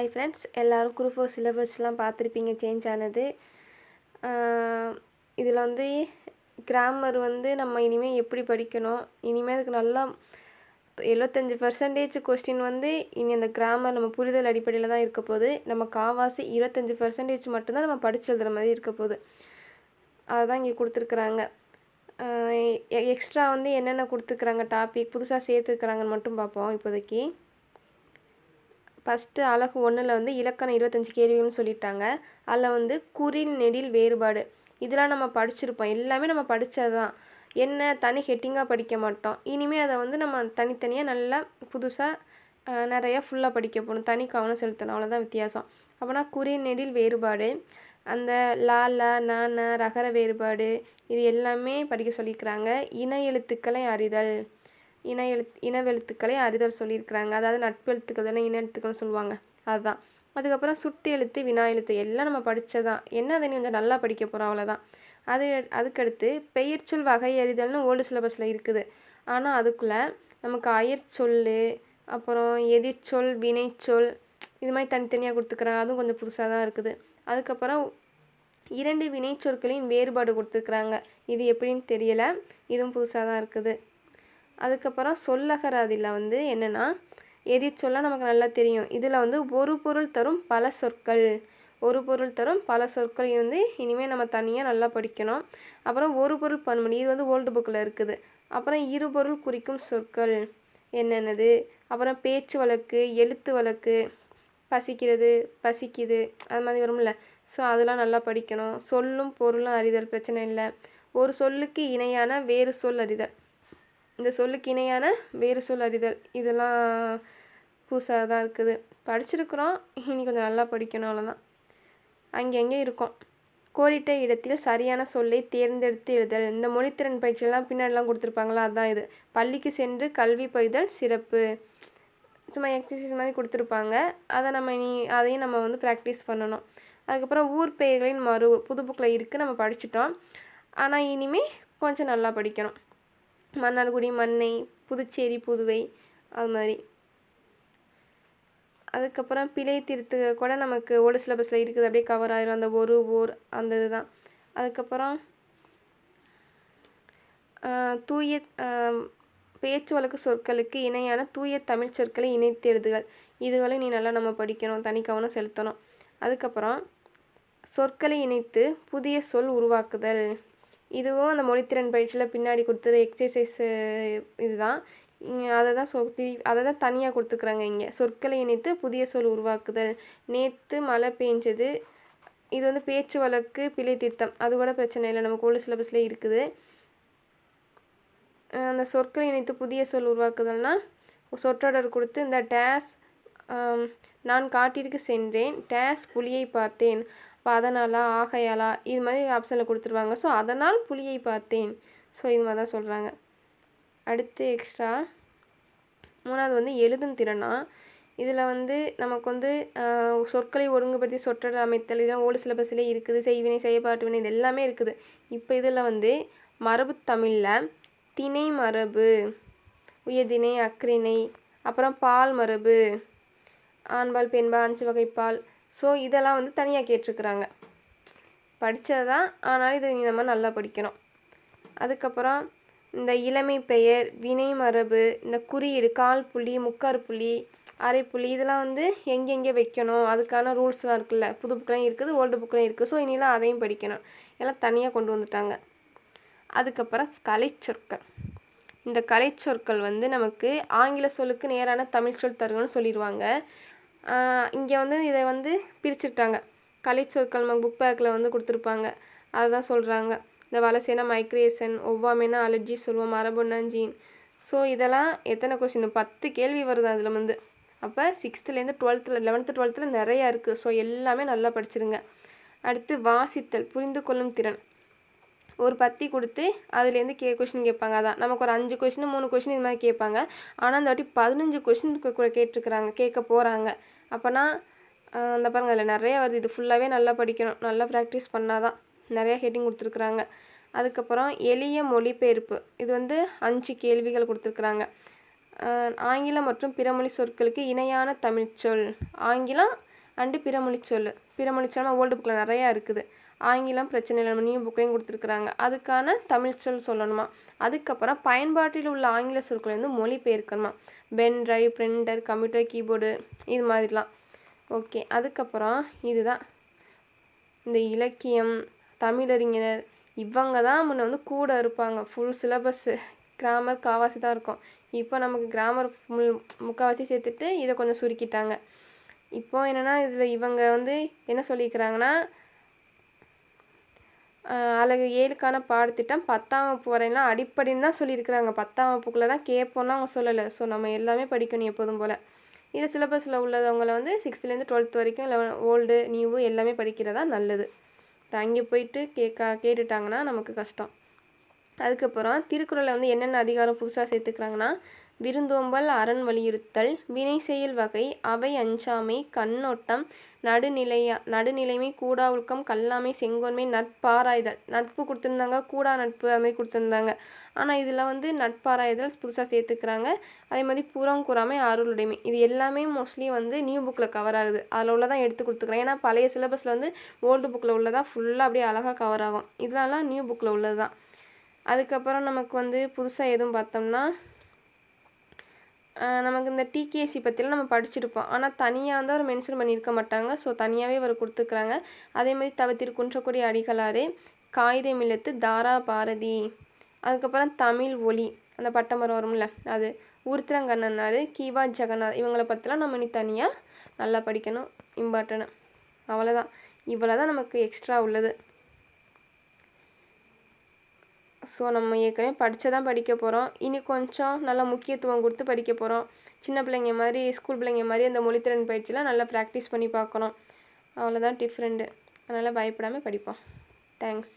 Hi friends எல்லோரும் group four சிலபஸ்லாம் பார்த்துருப்பீங்க சேஞ்ச் ஆனது. இதில் வந்து கிராமர் வந்து நம்ம இனிமேல் எப்படி படிக்கணும்? இனிமேல் அதுக்கு நல்லா எழுபத்தஞ்சி பர்சன்டேஜ் கொஸ்டின் வந்து இனி அந்த கிராமர் நம்ம புரிதல் அடிப்படையில் தான் இருக்க போகுது. நம்ம காவாசி இருபத்தஞ்சி பர்சன்டேஜ் மட்டும்தான் நம்ம படிச்சு எழுதுகிற மாதிரி இருக்க போகுது. அதுதான் இங்கே கொடுத்துருக்குறாங்க. எக்ஸ்ட்ரா வந்து என்னென்ன கொடுத்துருக்குறாங்க டாபிக் புதுசாக சேர்த்துருக்குறாங்கன்னு மட்டும் பார்ப்போம் இப்போதைக்கு. ஃபஸ்ட்டு அழகு ஒன்றில் வந்து இலக்கணம் இருபத்தஞ்சி கேள்விகள்னு சொல்லிட்டாங்க. அதில் வந்து குறில் நெடில் வேறுபாடு. இதெல்லாம் நம்ம படிச்சிருப்போம். எல்லாமே நம்ம படித்தது தான் என்ன தனி ஹெட்டிங்காக படிக்க மாட்டோம். இனிமேல் அதை வந்து நம்ம தனித்தனியாக நல்லா புதுசாக நிறையா ஃபுல்லாக படிக்க போகணும் தனி கவனம் செலுத்தணும். அவ்வளோதான் வித்தியாசம். அப்போனா குறி நெடில் வேறுபாடு. அந்த லா ல நான ரகர வேறுபாடு. இது எல்லாமே படிக்க சொல்லிக்கிறாங்க. இன எழுத்துக்களை அறிதல். இன எழுத் இனவெழுத்துக்களை அறிதல் சொல்லியிருக்கிறாங்க. அதாவது நட்பு எழுத்துக்கள் தானே இன எழுத்துக்கள்னு சொல்லுவாங்க. அதுதான். அதுக்கப்புறம் சுட்டு எழுத்து வினா எழுத்து எல்லாம் நம்ம படித்ததான் என்ன அதை? கொஞ்சம் நல்லா படிக்க போகிறோம் அவ்வளோதான் அது அதுக்கடுத்து பெயர்ச்சொல் வகை அறிதல்னு ஓல்டு சிலபஸில் இருக்குது. ஆனால் அதுக்குள்ளே நமக்கு அயற்சொல் அப்புறம் எதிர்ச்சொல் வினைச்சொல் இது மாதிரி தனித்தனியாக கொடுத்துக்கிறாங்க அதுவும் கொஞ்சம் புதுசாக தான் இருக்குது. அதுக்கப்புறம் இரண்டு வினைச்சொற்களின் வேறுபாடு கொடுத்துருக்குறாங்க. இது எப்படின்னு தெரியலை. இதுவும் புதுசாக தான் இருக்குது. அதுக்கப்புறம் சொல்லகராதியில் வந்து என்னென்னா எதிர்ச்சொல்லாம் நமக்கு நல்லா தெரியும். இதில் வந்து ஒரு பொருள் தரும் பல சொற்கள். ஒரு பொருள் தரும் பல சொற்கள். வந்து இனிமேல் நம்ம தனியாக நல்லா படிக்கணும். அப்புறம் ஒரு பொருள் பன்மொழி இது வந்து ஓல்டு புக்கில் இருக்குது. அப்புறம் இரு பொருள் குறிக்கும் சொற்கள் என்னென்னது? அப்புறம் பேச்சு வழக்கு எழுத்து வழக்கு பசிக்கிறது பசிக்குது அது மாதிரி வரும்ல. ஸோ அதெல்லாம் நல்லா படிக்கணும். சொல்லும் பொருளும் அறிதல் பிரச்சனை இல்லை. ஒரு சொல்லுக்கு இணையான வேறு சொல் அறிதல். இந்த சொல்லுக்கு இணையான வேறு சொல் அறிதல். இதெல்லாம் புதுசாக தான் இருக்குது. படிச்சிருக்கிறோம். இனி கொஞ்சம் நல்லா படிக்கணும். அவ்வளோதான். அங்கங்கே இருக்கும்? கோரிட்ட இடத்தில் சரியான சொல்லை தேர்ந்தெடுத்து எழுதல். இந்த மொழித்திறன் பயிற்சியெல்லாம் பின்னாடிலாம் கொடுத்துருப்பாங்களா? அதுதான் இது. பள்ளிக்கு சென்று கல்வி பயிதல் சிறப்பு. சும்மா எக்ஸசைஸ் மாதிரி கொடுத்துருப்பாங்க. அதை நம்ம இனி அதையும் நம்ம வந்து ப்ராக்டிஸ் பண்ணணும். அதுக்கப்புறம் ஊர் பெயர்களின் மறு புது புக்கில் இருக்குது நம்ம படிச்சிட்டோம். ஆனால் இனிமேல் கொஞ்சம் நல்லா படிக்கணும். மன்னார்குடி மண்ணை புதுச்சேரி புதுவை அது மாதிரி. அதுக்கப்புறம் பிழை திருத்து கூட நமக்கு ஓல்டு சிலபஸில் இருக்குது. அப்படியே கவர் ஆயிரும். அந்த ஒரு ஊர் அந்த இதுதான். அதுக்கப்புறம் தூய பேச்சு வழக்கு சொற்களுக்கு இணையான தூய தமிழ் சொற்களை இணைத்து எழுதுகள். இதுகளும் நீ நல்லா நம்ம படிக்கணும். தனி கவனம் செலுத்தணும். அதுக்கப்புறம் சொற்களை இணைத்து புதிய சொல் உருவாக்குதல். இதுவும் அந்த மொழித்திறன் பயிற்சியில் பின்னாடி கொடுத்துரு எக்ஸசைஸு இதுதான். அதை தான் சொ திரி அதை தான் தனியாக கொடுத்துக்குறாங்க இங்கே. சொற்களை இணைத்து புதிய சொல் உருவாக்குதல். நேற்று மழை பெஞ்சது. இது வந்து பேச்சு வழக்கு பிழை திருத்தம். அது கூட பிரச்சனை இல்லை. நமக்கு ஓல்டு சிலபஸில் இருக்குது. அந்த சொற்களை இணைத்து புதிய சொல் உருவாக்குதல்னால் சொற்றொடர் கொடுத்து இந்த டேஸ் நான் காட்டிற்கு சென்றேன். டேஸ் புலியை பார்த்தேன். அதனாலா ஆகையாலா இது மாதிரி ஆப்ஷனில் கொடுத்துருவாங்க. ஸோ அதனால் புலியை பார்த்தேன். ஸோ இது மாதிரி தான் சொல்கிறாங்க அடுத்து எக்ஸ்ட்ரா மூணாவது வந்து எழுதும் திறனா? இதில் வந்து நமக்கு வந்து சொற்களை ஒழுங்குபடுத்தி சொற்றல் அமைத்தல் இதெல்லாம் ஓல்டு சிலபஸ்லேயே இருக்குது. செய்வினை செய்யப்பாட்டு வினை இது எல்லாமே இருக்குது. இப்போ இதில் வந்து மரபு தமிழில் திணை மரபு உயர்திணை அக்ரிணை அப்புறம் பால் மரபு ஆண்பால் பெண்பால் அஞ்சு வகை பால் ஸோ இதெல்லாம் வந்து தனியாக கேட்டிருக்குறாங்க. படித்தது தான் ஆனாலும் இதை நம்ம நல்லா படிக்கணும். அதுக்கப்புறம் இந்த இளமை பெயர் வினை மரபு இந்த குறியீடு கால் புள்ளி முக்கார் புள்ளி அரை புள்ளி இதெல்லாம் வந்து எங்கெங்கே வைக்கணும் அதுக்கான ரூல்ஸ்லாம் இருக்குல்ல புது புக்கெலாம் இருக்குது ஓல்டு புக்கெலாம் இருக்குது. ஸோ இனிலாம் அதையும் படிக்கணும். எல்லாம் தனியாக கொண்டு வந்துட்டாங்க. அதுக்கப்புறம் கலைச்சொற்கள். இந்த கலைச்சொற்கள் வந்து நமக்கு ஆங்கில சொல்லுக்கு நேரான தமிழ் சொல் தருகன்னு சொல்லிடுவாங்க. இங்கே வந்து இதை வந்து பிரிச்சுட்டாங்க கலைச்சொற்கள் நம்ம புக் பேக்கில் வந்து கொடுத்துருப்பாங்க. அதை தான் சொல்கிறாங்க இந்த வலசேனா மைக்ரேஷன் ஒவ்வாமைனா அலர்ஜி சொல்லுவோம் மரபுன்னா ஜீன் ஸோ இதெல்லாம் எத்தனை கொஸ்டின் பத்து கேள்வி வருது அதில் வந்து. அப்போ சிக்ஸ்த்துலேருந்து டுவெல்த்தில் லெவன்த்து டுவெல்த்தில் நிறையா இருக்குது ஸோ எல்லாமே நல்லா படிச்சிருங்க. அடுத்து வாசித்தல் புரிந்து கொள்ளும் திறன். ஒரு பத்தி கொடுத்து அதுலேருந்து கே கொஷின் கேட்பாங்க. அதான் நமக்கு ஒரு அஞ்சு கொஷின் மூணு கொஷின் இது மாதிரி கேட்பாங்க. ஆனால் அந்த வாட்டி பதினஞ்சு கொஷின் கேட்டிருக்கிறாங்க கேட்க போகிறாங்க அப்போனா அந்த பாருங்கள் அதில் நிறைய வருது. இது ஃபுல்லாகவே நல்லா படிக்கணும். நல்லா ப்ராக்டிஸ் பண்ணால் தான் நிறையா ஹெட்டிங் கொடுத்துருக்குறாங்க. அதுக்கப்புறம் எளிய மொழிபெயர்ப்பு. இது வந்து அஞ்சு கேள்விகள் கொடுத்துருக்குறாங்க. ஆங்கிலம் மற்றும் பிறமொழி சொற்களுக்கு இணையான தமிழ்ச்சொல். ஆங்கிலம் அண்டு பிறமொழிச்சொல் பிறமொழிச்சொல் ஓல்டு புக்கில் நிறையா இருக்குது. ஆங்கிலம் பிரச்சனை இல்லை நியூ புக்லேயும் கொடுத்துருக்குறாங்க. அதுக்கான தமிழ் சொல் சொல்லணுமா? அதுக்கப்புறம் பயன்பாட்டில் உள்ள ஆங்கில சொற்களை வந்து மொழிபெயர்க்கணுமா? Pen drive printer computer keyboard இது மாதிரிலாம். ஓகே அதுக்கப்புறம் இதுதான். இந்த இலக்கியம் தமிழறிஞர் இவங்க தான் முன்ன வந்து கூட இருப்பாங்க. ஃபுல் சிலபஸ்ஸு கிராமர் காவாசி தான் இருக்கும். இப்போ நமக்கு கிராமர் முல் முக்கால்வாசி சேர்த்துட்டு இதை கொஞ்சம் சுருக்கிட்டாங்க. இப்போ என்னென்னா இதில் இவங்க வந்து என்ன சொல்லியிருக்கிறாங்கன்னா அழகு ஏழுக்கான பாடத்திட்டம் பத்தாம் வகுப்பு வரையிலாம் அடிப்படைன்னு தான் சொல்லியிருக்கிறாங்க. பத்தாம் வகுப்புக்குள்ளே தான் கேட்போம்னு அவங்க சொல்லலை. ஸோ நம்ம எல்லாமே படிக்கணும் எப்போதும் போல். இது சிலபஸில் உள்ளவங்களை வந்து சிக்ஸ்த்துலேருந்து டுவெல்த் வரைக்கும் லெவன் ஓல்டு நியூவு எல்லாமே படிக்கிறதா நல்லது. அங்கே போயிட்டு கேட்க கேட்டுட்டாங்கன்னா நமக்கு கஷ்டம். அதுக்கப்புறம் திருக்குறளில் வந்து என்னென்ன அதிகாரம் புதுசாக சேர்த்துக்கிறாங்கன்னா விருந்தோம்பல் அரண் வலியுறுத்தல் வினை செயல் வகை அவை அஞ்சாமை கண்ணோட்டம் நடுநிலையா நடுநிலைமை கூடா ஒழுக்கம் கல்லாமை செங்கோன்மை நட்பாராய்தல். நட்பு கொடுத்துருந்தாங்க கூடா நட்பு அது மாதிரி கொடுத்துருந்தாங்க. ஆனால் இதில் வந்து நட்பாராய்தல் புதுசாக சேர்த்துக்கிறாங்க. அதே மாதிரி புறம் கூறாமை அருளுடைமை. இது எல்லாமே மோஸ்ட்லி வந்து நியூ புக்கில் கவர் ஆகுது. அதில் உள்ளதான் எடுத்து கொடுத்துக்கிறேன் ஏன்னா பழைய சிலபஸில் வந்து ஓல்டு புக்கில் உள்ளதான் ஃபுல்லாக அப்படியே அழகாக கவர் ஆகும். இதெல்லாம் நியூ புக்கில் உள்ளது தான் அதுக்கப்புறம் நமக்கு வந்து புதுசாக எதுவும் பார்த்தோம்னா நமக்கு இந்த டிகேசி பற்றிலாம் நம்ம படிச்சிருப்போம். ஆனால் தனியாக வந்து அவர் மென்ஷன் பண்ணியிருக்க மாட்டாங்க. ஸோ தனியாகவே அவர் கொடுத்துருக்குறாங்க அதே மாதிரி தவத்திற்கு குன்றக்குடி அடிகளாறு காகிதம் மில்லத்து தாரா பாரதி அதுக்கப்புறம் தமிழ் ஒலி அந்த பட்டமரம் வரும்ல அது உருத்திரங்கண்ணனார் கீவா ஜெகநாத் இவங்கள பற்றிலாம் நம்ம இனி தனியாக நல்லா படிக்கணும் இம்பார்ட்டனு. அவ்வளோதான் இவ்வளோ தான் நமக்கு எக்ஸ்ட்ரா உள்ளது. ஸோ நம்ம ஏற்கனவே படித்து தான் படிக்க போகிறோம் இனி கொஞ்சம் நல்லா முக்கியத்துவம் கொடுத்து படிக்க போகிறோம் சின்ன பிள்ளைங்க மாதிரி ஸ்கூல் பிள்ளைங்க மாதிரி அந்த மொழித்திறன் பயிற்சிலாம் நல்லா ப்ராக்டிஸ் பண்ணி பார்க்கணும். அவ்வளோதான் டிஃப்ரெண்ட்டு அதனால் பயப்படாமல் படிப்போம். தேங்க்ஸ்